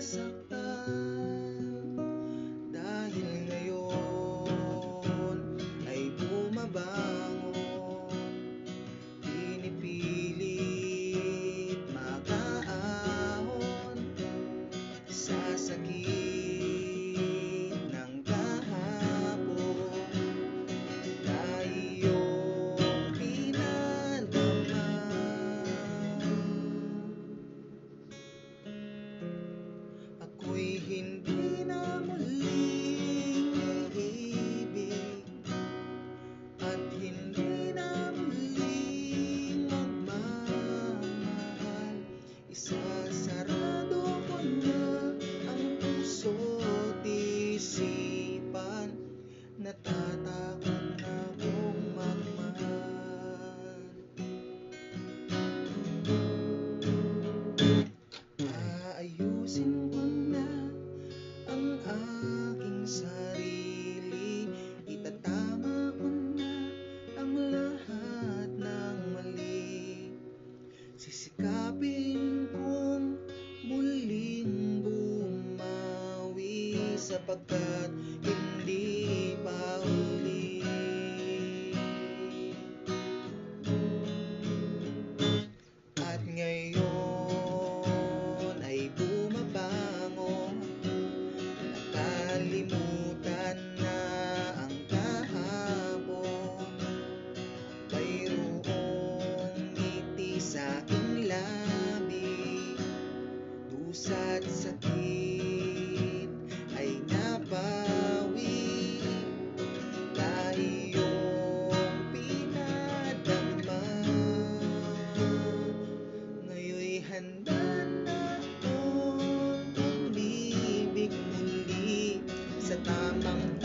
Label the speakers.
Speaker 1: nasaktan Dahil ngayon ay bumabangon. Pinipilit makaahon sa sakit. Sarado ko na ang puso't isipan. Natatakot na akong magmahal. Aayusin ko na ang aking sarili. Itatama ko na ang lahat ng mali. Sisikapin ko Sapagkat hindi pa huli At ngayon ay bumabangon Nakalimutan na ang kahapon Mayroong ngiti sa aking labi. Dusat sakit sa tamang